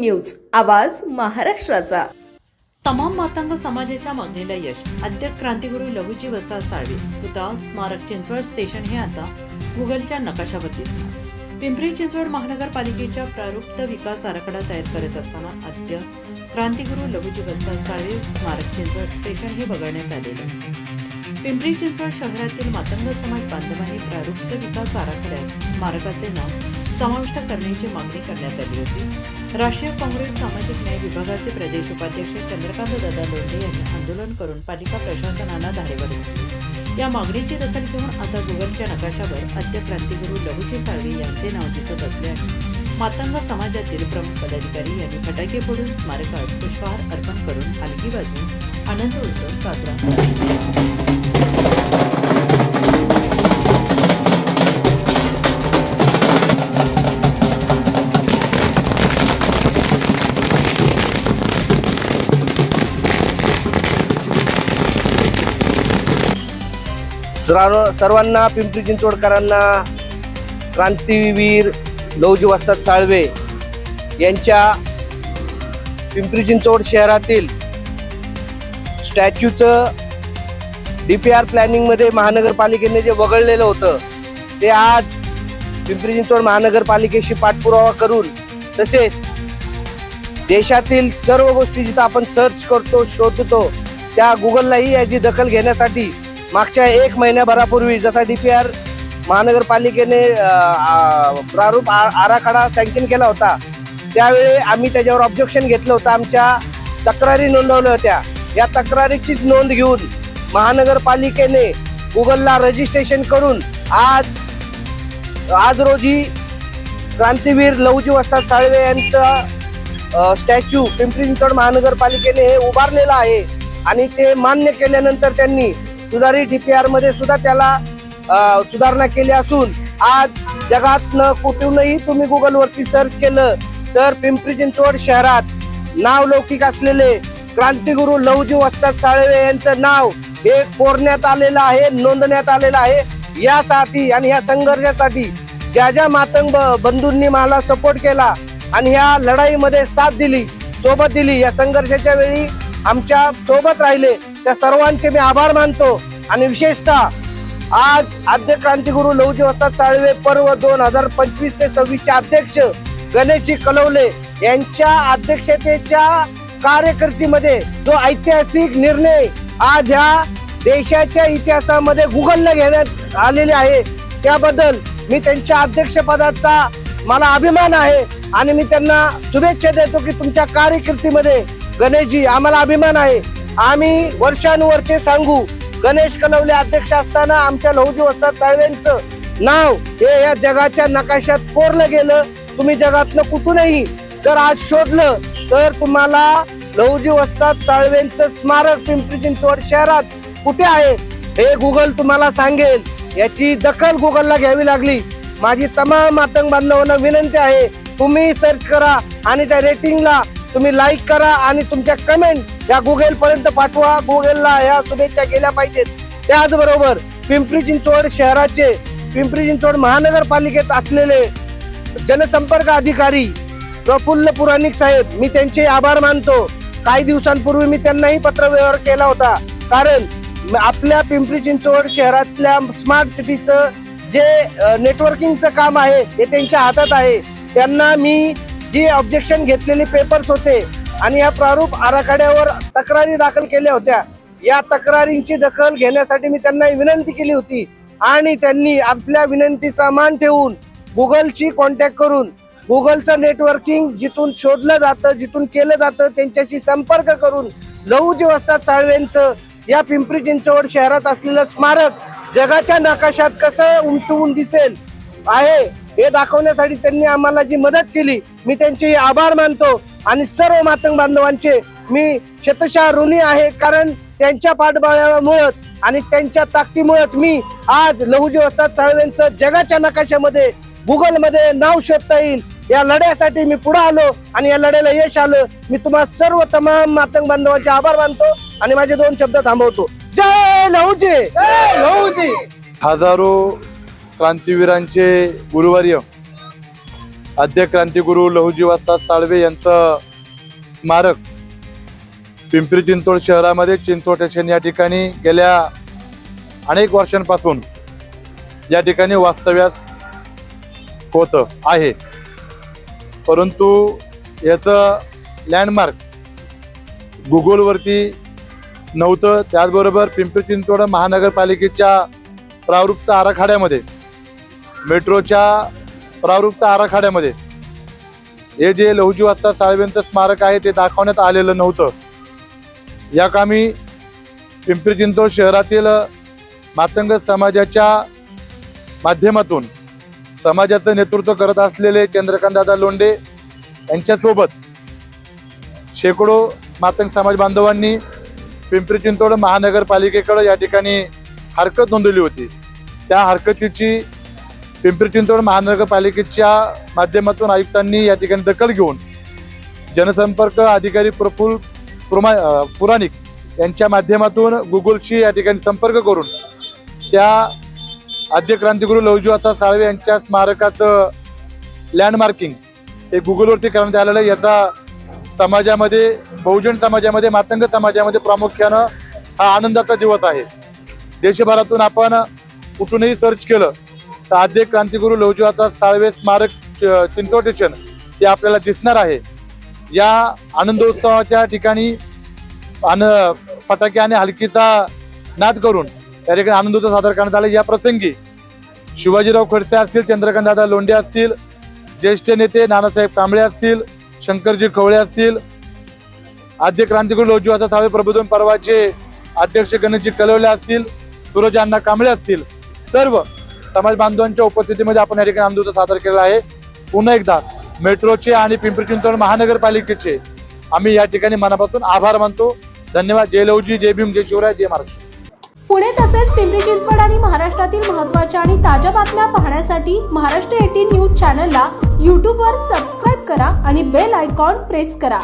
News आवाज महाराष्ट्राचा तमाम मातांग समाजाच्या मागणीला यश आद्य क्रांतिगुरू लघुजी वस्ताद साळवे पुतळा स्मारक चिंचवड स्टेशन हे आता गुगलच्या नकाशावर पिंपरी चिंचवड महानगरपालिकेच्या प्रारुप्त विकास आराखडा तयार करत असताना आद्य क्रांतिगुरू लघुजी वस्ताद साळवे स्मारक चिंचवड स्टेशन हे बघण्यात आलेलं आहे. पिंपरी चिंचवड शहरातील मातंग समाज बांधवांनी प्रारुप्त विकास आराखड्यात स्मारकाचे नाव समाविष्ट करण्याची मागणी करण्यात आली होती. राष्ट्रीय काँग्रेस सामाजिक न्याय विभागाचे प्रदेश उपाध्यक्ष चंद्रकांत दादा लोंढे यांनी आंदोलन करून पालिका प्रशासनाला धारेवर घेतली. या मागणीची दखल घेऊन आता गुगलच्या नकाशावर आद्य क्रांतिगुरू लघुजी साळवे यांचे नाव दिसत असल्याने आहे मातंग समाजातील प्रमुख पदाधिकारी यांनी फटाके फोडून स्मारकात पुष्पहार अर्पण करून हलकी बाजून आनंद उत्सव साजरा केला. सर्व सर्वांना पिंपरी चिंचवडकरांना क्रांतीवीर लौजी वस्ताद साळवे यांच्या पिंपरी चिंचवड शहरातील स्टॅच्यूचं डी पी आर प्लॅनिंगमध्ये महानगरपालिकेने जे वगळलेलं होतं ते आज पिंपरी चिंचवड महानगरपालिकेशी पाठपुरावा करून तसेच देशातील सर्व गोष्टी जिथं आपण सर्च करतो शोधतो त्या गुगललाही याची दखल घेण्यासाठी मागच्या एक महिन्याभरापूर्वी जसा डी पी आर महानगरपालिकेने प्रारूप आ- आराखडा सँक्शन केला होता त्यावेळी आम्ही त्याच्यावर ऑब्जेक्शन घेतलं होतं. आमच्या तक्रारी नोंदवल्या होत्या. या तक्रारीचीच नोंद घेऊन महानगरपालिकेने गुगलला रजिस्ट्रेशन करून आज आज रोजी क्रांतीवीर लवजी वस्ताद साळवे यांचं स्टॅच्यू पिंपरी चिंचवड महानगरपालिकेने हे उभारलेलं आहे. आणि ते मान्य केल्यानंतर त्यांनी सुधारित डीपीआरमध्ये सुद्धा त्याला सुधारणा केली असून आज जगातनं कुठूनही तुम्ही गुगलवरती सर्च केलं तर पिंपरी चिंचवड शहरात नाव लौकिक असलेले क्रांतिगुरू लवजी वस्ताद साळवे यांचं नाव हे कोरण्यात आलेलं आहे नोंदण्यात आलेलं आहे. यासाठी आणि या संघर्षासाठी ज्या ज्या मातंग बंधूंनी मला सपोर्ट केला आणि ह्या लढाईमध्ये साथ दिली सोबत दिली या संघर्षाच्या वेळी आमच्यासोबत राहिले त्या सर्वांचे मी आभार मानतो. आणि विशेषतः आज आद्य क्रांतीगुरु लवजी वस्ताद चाळवे पर्व दोन हजार पंचवीस ते सव्वीसचे अध्यक्ष गणेशजी कलवले यांच्या अध्यक्षतेच्या कार्यकर्तीमध्ये जो ऐतिहासिक निर्णय आज ह्या देशाच्या इतिहासामध्ये गुगलला घेण्यात आलेले आहे त्याबद्दल मी त्यांच्या अध्यक्षपदाचा मला अभिमान आहे आणि मी त्यांना शुभेच्छा देतो की तुमच्या कारकिर्दीमध्ये गणेशजी आम्हाला अभिमान आहे. आम्ही वर्षानुवर्षे सांगू गणेश कलवले अध्यक्ष असताना आमच्या लहुजी वस्ताद चाळव्यांचं नाव हे या जगाच्या नकाशात कोरलं गेलं. तुम्ही जगातनं कुठूनही जर आज शोधलं तर तुम्हाला लहुजी वस्ताद चाळवेंचं स्मारक पिंपरी चिंचवड शहरात कुठे आहे हे गुगल तुम्हाला सांगेल. याची दखल गुगलला घ्यावी लागली. माझी तमाम आतंक बांधवांना विनंती आहे तुम्ही सर्च करा आणि त्या रेटिंगला तुम्ही लाईक करा आणि तुमच्या कमेंट या गुगल पर्यंत पाठवा. गुगलला या शुभेच्छा केल्या पाहिजेत. त्याचबरोबर पिंपरी चिंचवड शहराचे पिंपरी चिंचवड महानगरपालिकेत असलेले जनसंपर्क अधिकारी प्रफुल्ल पुराणिक साहेब मी त्यांचे आभार मानतो. काही दिवसांपूर्वी मी त्यांनाही पत्र व्यवहार केला होता. कारण आपल्या पिंपरी चिंचवड शहरातल्या स्मार्ट सिटीचं जे नेटवर्किंगचं काम आहे हे त्यांच्या हातात आहे. त्यांना मी जी ऑब्जेक्शन घेतलेले पेपर्स होते आणि या प्रारूप आराखड्यावर तक्रारी दाखल केल्या होत्या. या तक्रारींची दखल घेण्यासाठी मी त्यांना विनंती केली होती आणि त्यांनी आपल्या विनंतीचा मान ठेवून गुगलशी कॉन्टॅक्ट करून गुगलचं नेटवर्किंग जिथून शोधलं जातं जिथून केलं जातं त्यांच्याशी संपर्क करून लहुजी वस्ताद चाळवेंचं या पिंपरी चिंचवड शहरात असलेलं स्मारक जगाच्या नकाशात कसं उमटवून दिसेल आहे हे दाखवण्यासाठी त्यांनी आम्हाला जी मदत केली मी त्यांचे आभार मानतो आणि सर्व मातंग बांधवांचे मी शतशः ऋणी आहे कारण त्यांच्या पाठबळामुळेच आणि त्यांच्या ताकदीमुळेच मी आज लहुजी वस्ताद चाळवेंचं जगाच्या नकाशामध्ये गुगलमध्ये नाव शोधता येईल. या लढ्यासाठी मी पुढे आलो आणि या लढ्याला यश आलं. मी तुम्हाला सर्व तमाम मातंग बांधवांचे आभार मानतो आणि माझे दोन शब्द थांबवतो. जय लहुजी! जय लहुजी! हजारो क्रांतीवीरांचे गुरुवर्य. आद्य क्रांतीगुरु लहुजी वस्ताद साळवे यांचं स्मारक पिंपरी चिंचवड शहरामध्ये चिंचवड स्टेशन या ठिकाणी गेल्या अनेक वर्षांपासून या ठिकाणी वास्तव्यास होतं आहे. परंतु याचं लँडमार्क गुगलवरती नव्हतं. त्याचबरोबर पिंपरी चिंचवड महानगरपालिकेच्या प्रावृत्त आराखड्यामध्ये मेट्रोच्या प्रावृत्त आराखड्यामध्ये. हे जे लहुजी वाजता साळवेंचं स्मारक आहे ते दाखवण्यात आलेलं नव्हतं. या कामी पिंपरी चिंचवड शहरातील मातंग समाजाच्या माध्यमातून समाजाचं नेतृत्व करत असलेले चंद्रकांतदादा लोंडे यांच्यासोबत शेकडो मातंग समाज बांधवांनी पिंपरी चिंचवड महानगरपालिकेकडे या ठिकाणी हरकत नोंदवली होती. त्या हरकतीची पिंपरी चिंचवड महानगरपालिकेच्या माध्यमातून आयुक्तांनी या ठिकाणी दखल घेऊन जनसंपर्क अधिकारी प्रफुल पुरमा पुराणिक यांच्या माध्यमातून गुगलशी या ठिकाणी संपर्क करून त्या आद्य क्रांतिगुरू लवजू साळवे यांच्या स्मारकाचं लँडमार्किंग हे गुगलवरती करण्यात आलेलं आहे. याचा समाजामध्ये बहुजन समाजामध्ये मातंग समाजामध्ये प्रामुख्यानं हा आनंदाचा दिवस आहे. देशभरातून आपण कुठूनही सर्च केलं आद्य क्रांतिगुरू लवजुआचा साळवे स्मारक च- चिंचवड स्टेशन हे आपल्याला दिसणार आहे. या आनंदोत्सवाच्या ठिकाणी आन फटाके आणि हलकीचा नाद करून या ठिकाणी आनंदोत्सव सादर करण्यात आला. या प्रसंगी शिवाजीराव खडसे असतील चंद्रकांतदादा लोंढे असतील ज्येष्ठ नेते नानासाहेब कांबळे असतील शंकरजी खवळे असतील आद्य क्रांतिगुरू लोजूवाचा साळवे प्रबोधन पर्वाचे अध्यक्ष गणेशजी कलवले असतील सूरज अण्णा कांबळे असतील सर्व समाज बांधवांच्या उपस्थितीमध्ये आपण या ठिकाणी आंदोलन सादर केलेलं आहे. पुन्हा एकदा मेट्रोचे आणि पिंपरी चिंचवड महानगरपालिकेचे आम्ही या ठिकाणी मनापासून आभार मानतो. धन्यवाद. जय लवजी जय भीम जय शिवराय जय महाराष्ट्र. पुणे तसेच पिंपरी चिंचवड आणि महाराष्ट्रातील महत्त्वाच्या आणि ताज्या बातम्या पाहण्यासाठी महाराष्ट्र एटीन न्यूज चॅनलला यूट्यूबवर सबस्क्राईब करा आणि बेल आयकॉन प्रेस करा.